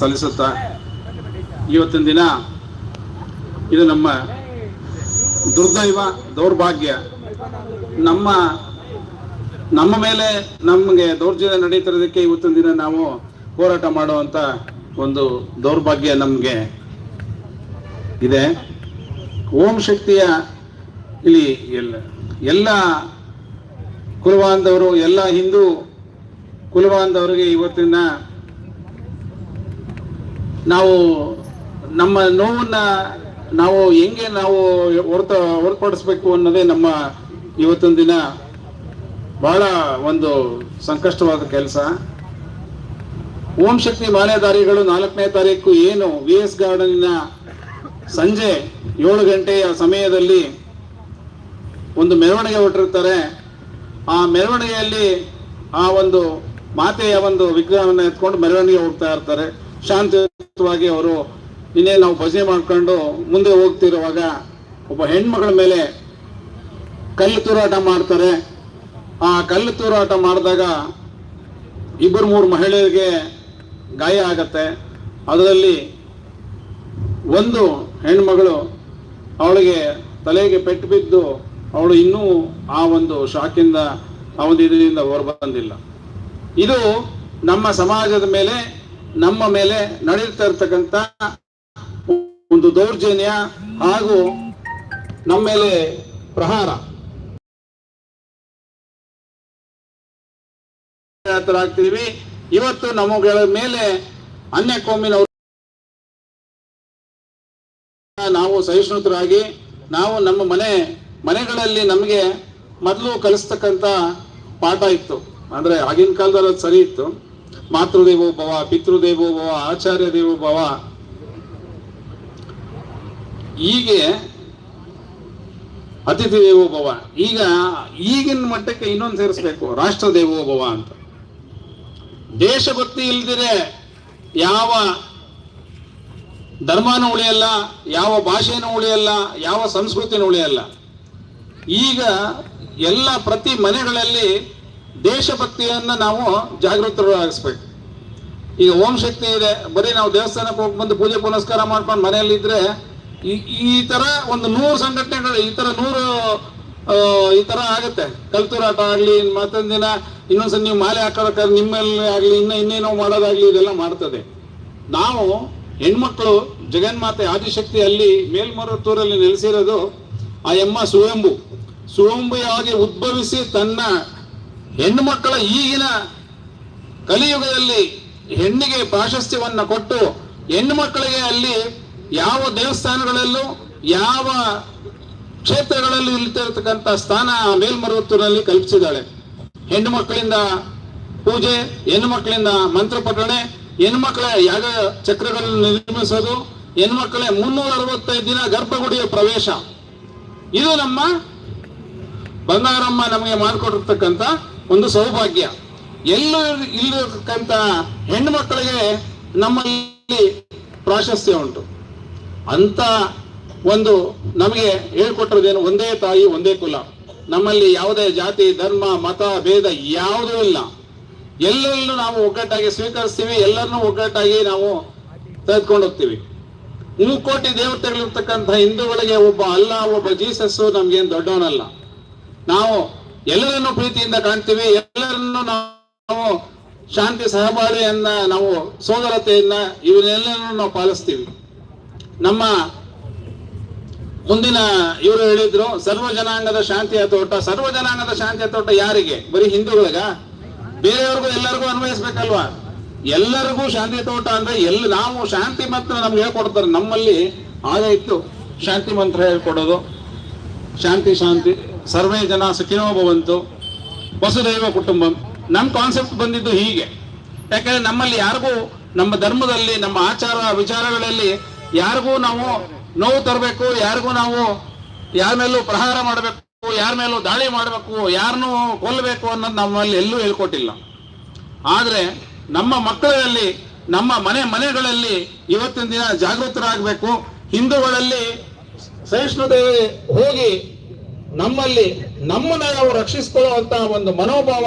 ಸಲ್ಲಿಸುತ್ತಾ ಇವತ್ತಿನ ದಿನ ಇದು ನಮ್ಮ ದುರ್ದೈವ ದೌರ್ಭಾಗ್ಯ. ನಮ್ಮ ನಮ್ಮ ಮೇಲೆ ನಮಗೆ ದೌರ್ಜನ್ಯ ನಡೀತಿರೋದಕ್ಕೆ ಇವತ್ತಿನ ದಿನ ನಾವು ಹೋರಾಟ ಮಾಡುವಂತ ಒಂದು ದೌರ್ಭಾಗ್ಯ ನಮಗೆ ಇದೆ. ಓಂ ಶಕ್ತಿಯ ಇಲ್ಲಿ ಎಲ್ಲ ಎಲ್ಲ ಕುಲಬಾಂಧವರು ಎಲ್ಲ ಹಿಂದೂ ಕುಲಬಾಂಧವರಿಗೆ ಇವತ್ತಿನ ನಾವು ನಮ್ಮ ನೋವನ್ನ ನಾವು ಹೆಂಗೆ ನಾವು ಹೊರತ ಹೊರತುಪಡಿಸ್ಬೇಕು ಅನ್ನೋದೇ ನಮ್ಮ ಇವತ್ತಿನ ದಿನ ಬಹಳ ಒಂದು ಸಂಕಷ್ಟವಾದ ಕೆಲಸ. ಓಂ ಶಕ್ತಿ ಮಾಲೆದಾರಿಗಳು ನಾಲ್ಕನೇ ತಾರೀಕು ಏನು ವಿ ಎಸ್ ಗಾರ್ಡನ್ನ ಸಂಜೆ ಏಳು ಗಂಟೆಯ ಸಮಯದಲ್ಲಿ ಒಂದು ಮೆರವಣಿಗೆ ಹೊಟ್ಟಿರ್ತಾರೆ ಆ ಮೆರವಣಿಗೆಯಲ್ಲಿ ಆ ಒಂದು ಮಾತೆಯ ಒಂದು ವಿಗ್ರಹವನ್ನು ಎತ್ಕೊಂಡು ಮೆರವಣಿಗೆ ಹೋಗ್ತಾ ಇರ್ತಾರೆ. ಶಾಂತಿಯುತವಾಗಿ ಅವರು ಇನ್ನೇ ನಾವು ಭಜನೆ ಮಾಡ್ಕೊಂಡು ಮುಂದೆ ಹೋಗ್ತಿರುವಾಗ ಒಬ್ಬ ಹೆಣ್ಮಗಳ ಮೇಲೆ ಕಲ್ಲು ತೂರಾಟ ಮಾಡ್ತಾರೆ. ಆ ಕಲ್ಲು ತೂರಾಟ ಮಾಡಿದಾಗ ಇಬ್ಬರು ಮೂರು ಮಹಿಳೆಯರಿಗೆ ಗಾಯ ಆಗತ್ತೆ. ಅದರಲ್ಲಿ ಒಂದು ಹೆಣ್ಮಗಳು ಅವಳಿಗೆ ತಲೆಗೆ ಪೆಟ್ಟು ಬಿದ್ದು ಅವಳು ಇನ್ನೂ ಆ ಒಂದು ಶಾಕಿಂದ ಆ ಒಂದು ಇದರಿಂದ ಹೊರಬಂದಿಲ್ಲ ಇದು ನಮ್ಮ ಸಮಾಜದ ಮೇಲೆ ನಮ್ಮ ಮೇಲೆ ನಡೀತಾ ಇರ್ತಕ್ಕಂಥ ಒಂದು ದೌರ್ಜನ್ಯ ಹಾಗೂ ನಮ್ಮ ಮೇಲೆ ಪ್ರಹಾರ. ಆಗ್ತೀವಿ ಇವತ್ತು ನಮ್ಮಗಳ ಮೇಲೆ ಅನ್ಯ ಕೋಮಿನವರು ನಾವು ಸಹಿಷ್ಣುತರಾಗಿ ನಾವು ನಮ್ಮ ಮನೆ, ಮನೆಗಳಲ್ಲಿ ನಮಗೆ ಮೊದಲು ಕಲಿಸ್ತಕ್ಕಂಥ ಪಾಠ ಇತ್ತು. ಅಂದ್ರೆ ಆಗಿನ ಕಾಲದಲ್ಲಿ ಅದು ಸರಿ ಇತ್ತು. ಮಾತೃದೇವೋಭವ ಪಿತೃದೇವೋಭವ ಆಚಾರ್ಯ ದೇವೋ ಭವ. ಹೀಗೆ ಅತಿಥಿ ದೇವೋಭವ ಈಗ ಈಗಿನ ಮಟ್ಟಕ್ಕೆ ಇನ್ನೊಂದು ಸೇರಿಸ್ಬೇಕು ರಾಷ್ಟ್ರ ದೇವೋಭವ ಅಂತ. ದೇಶಭಕ್ತಿ ಇಲ್ದಿರೆ ಯಾವ ಧರ್ಮನೂ ಉಳಿಯಲ್ಲ, ಯಾವ ಭಾಷೆನೂ ಉಳಿಯಲ್ಲ, ಯಾವ ಸಂಸ್ಕೃತಿನೂ ಉಳಿಯಲ್ಲ. ಈಗ ಎಲ್ಲ ಪ್ರತಿ ಮನೆಗಳಲ್ಲಿ ದೇಶಭಕ್ತಿಯನ್ನ ನಾವು ಜಾಗೃತರಾಗಿಸ್ಬೇಕು. ಈಗ ಓಂ ಶಕ್ತಿ ಇದೆ, ಬರೀ ನಾವು ದೇವಸ್ಥಾನಕ್ಕೆ ಹೋಗಿ ಬಂದು ಪೂಜೆ ಪುನಸ್ಕಾರ ಮಾಡ್ಕೊಂಡು ಮನೆಯಲ್ಲಿ ಇದ್ರೆ ಈ ಈ ತರ ಒಂದು ನೂರು ಸಂಘಟನೆಗಳು, ಈ ತರ ನೂರು ಈ ತರ ಆಗುತ್ತೆ. ಕಲ್ತೂರಾಟ ಆಗ್ಲಿ, ಮತ್ತೊಂದು ದಿನ ಇನ್ನೊಂದ್ಸಲ ನೀವು ಮಾಲೆ ಹಾಕೋದಕ್ಕಾದ್ರೆ ನಿಮ್ಮಲ್ಲಿ ಆಗ್ಲಿ, ಇನ್ನ ಇನ್ನೇನೋ ಮಾಡೋದಾಗ್ಲಿ ಇದೆಲ್ಲ ಮಾಡ್ತದೆ. ನಾವು ಹೆಣ್ಮಕ್ಳು ಜಗನ್ಮಾತೆ ಆದಿಶಕ್ತಿ ಅಲ್ಲಿ ಮೇಲ್ಮರುತ್ತೂರಲ್ಲಿ ನೆಲೆಸಿರೋದು ಆ ಎಮ್ಮ ಸುವೆಂಬು. ಸುವೆಂಬುಯಾಗಿ ಉದ್ಭವಿಸಿ ತನ್ನ ಹೆಣ್ಣು ಮಕ್ಕಳ ಈಗಿನ ಕಲಿಯುಗದಲ್ಲಿ ಹೆಣ್ಣಿಗೆ ಪ್ರಾಶಸ್ತ್ಯವನ್ನ ಕೊಟ್ಟು ಹೆಣ್ಣು ಮಕ್ಕಳಿಗೆ ಅಲ್ಲಿ ಯಾವ ದೇವಸ್ಥಾನಗಳಲ್ಲೂ, ಯಾವ ಕ್ಷೇತ್ರಗಳಲ್ಲಿ ಇರ್ತಕ್ಕಂಥ ಸ್ಥಾನ ಮೇಲ್ಮರುವತ್ತೂರಲ್ಲಿ ಕಲ್ಪಿಸಿದ್ದಾಳೆ. ಹೆಣ್ಣು ಮಕ್ಕಳಿಂದ ಪೂಜೆ, ಹೆಣ್ಣು ಮಕ್ಕಳಿಂದ ಮಂತ್ರ ಪಠಣೆ, ಹೆಣ್ಣು ಮಕ್ಕಳ ಯಾಗ ಚಕ್ರಗಳನ್ನು ನಿರ್ಮಿಸೋದು, ಹೆಣ್ಣು ಮಕ್ಕಳೇ ಮುನ್ನೂರ ಅರವತ್ತೈದು ದಿನ ಗರ್ಭಗುಡಿಯ ಪ್ರವೇಶ. ಇದು ನಮ್ಮ ಬಂಗಾರಮ್ಮ ನಮಗೆ ಮಾಡಿಕೊಟ್ಟಿರ್ತಕ್ಕಂಥ ಒಂದು ಸೌಭಾಗ್ಯ. ಎಲ್ಲೂ ಇಲ್ಲಿರತಕ್ಕಂಥ ಹೆಣ್ಣು ಮಕ್ಕಳಿಗೆ ನಮ್ಮಲ್ಲಿ ಪ್ರಾಶಸ್ತ್ಯ ಉಂಟು. ಅಂತ ಒಂದು ನಮಗೆ ಹೇಳ್ಕೊಟ್ಟಿರೋದೇನು ಒಂದೇ ತಾಯಿ, ಒಂದೇ ಕುಲ. ನಮ್ಮಲ್ಲಿ ಯಾವುದೇ ಜಾತಿ, ಧರ್ಮ, ಮತ, ಭೇದ ಯಾವುದೂ ಇಲ್ಲ. ಎಲ್ಲರಲ್ಲೂ ನಾವು ಒಗ್ಗಟ್ಟಾಗಿ ಸ್ವೀಕರಿಸ್ತೀವಿ, ಎಲ್ಲರನ್ನೂ ಒಗ್ಗಟ್ಟಾಗಿ ನಾವು ತೆಗೆದುಕೊಂಡು ಹೋಗ್ತೀವಿ. ಮೂಕೋಟಿ ದೇವತೆಗಳಿರ್ತಕ್ಕಂಥ ಹಿಂದೂಗಳಿಗೆ ಒಬ್ಬ ಅಲ್ಲ, ಒಬ್ಬ ಜೀಸಸ್ಸು ನಮ್ಗೇನು ದೊಡ್ಡವನಲ್ಲ. ನಾವು ಎಲ್ಲರನ್ನೂ ಪ್ರೀತಿಯಿಂದ ಕಾಣ್ತೀವಿ, ಎಲ್ಲರನ್ನೂ ನಾವು ಶಾಂತಿ ಸಹಬಾಳ್ವೆಯನ್ನ ನಾವು ಸೋದರತೆಯನ್ನ ಇವನ್ನೆಲ್ಲನೂ ನಾವು ಪಾಲಿಸ್ತೀವಿ. ನಮ್ಮ ಮುಂದಿನ ಇವರು ಹೇಳಿದ್ರು, ಸರ್ವ ಜನಾಂಗದ ಶಾಂತಿಯ ತೋಟ. ಸರ್ವ ಜನಾಂಗದ ಶಾಂತಿಯ ತೋಟ ಯಾರಿಗೆ? ಬರೀ ಹಿಂದೂಗಳಿಗ? ಬೇರೆಯವ್ರಿಗೂ ಎಲ್ಲರಿಗೂ ಅನ್ವಯಿಸ್ಬೇಕಲ್ವಾ? ಎಲ್ಲರಿಗೂ ಶಾಂತಿ ತೋಟ ಅಂದ್ರೆ ಎಲ್ಲಿ ನಾವು ಶಾಂತಿ ಮಂತ್ರ ನಮ್ಗೆ ಹೇಳ್ಕೊಡ್ತಾರೆ. ನಮ್ಮಲ್ಲಿ ಆಗ ಇತ್ತು ಶಾಂತಿ ಮಂತ್ರ ಹೇಳ್ಕೊಡೋದು. ಶಾಂತಿ ಶಾಂತಿ. ಸರ್ವೇ ಜನ ಸುಖಿನೋ ಭವಂತು. ವಸುದೈವ ಕುಟುಂಬಂ. ನಮ್ಮ ಕಾನ್ಸೆಪ್ಟ್ ಬಂದಿದ್ದು ಹೀಗೆ. ಯಾಕಂದ್ರೆ ನಮ್ಮಲ್ಲಿ ಯಾರಿಗೂ ನಮ್ಮ ಧರ್ಮದಲ್ಲಿ, ನಮ್ಮ ಆಚಾರ ವಿಚಾರಗಳಲ್ಲಿ ಯಾರಿಗೂ ನಾವು ನೋವು ತರಬೇಕು, ಯಾರಿಗೂ ನಾವು ಯಾರ ಮೇಲೂ ಪ್ರಹಾರ ಮಾಡಬೇಕು ಯಾರ ಮೇಲೂ ದಾಳಿ ಮಾಡಬೇಕು ಯಾರನ್ನೂ ಕೊಲ್ಲಬೇಕು ಅನ್ನೋದು ನಮ್ಮಲ್ಲಿ ಎಲ್ಲೂ ಹೇಳ್ಕೊಟ್ಟಿಲ್ಲ. ಆದರೆ ನಮ್ಮ ಮಕ್ಕಳಲ್ಲಿ, ನಮ್ಮ ಮನೆ ಮನೆಗಳಲ್ಲಿ ಇವತ್ತಿನ ದಿನ ಜಾಗೃತರಾಗಬೇಕು. ಹಿಂದೂಗಳಲ್ಲಿ ಸಹಿಷ್ಣುತೆ ಹೋಗಿ ನಮ್ಮಲ್ಲಿ ನಮ್ಮನ್ನ ನಾವು ರಕ್ಷಿಸಿಕೊಳ್ಳುವಂತ ಒಂದು ಮನೋಭಾವ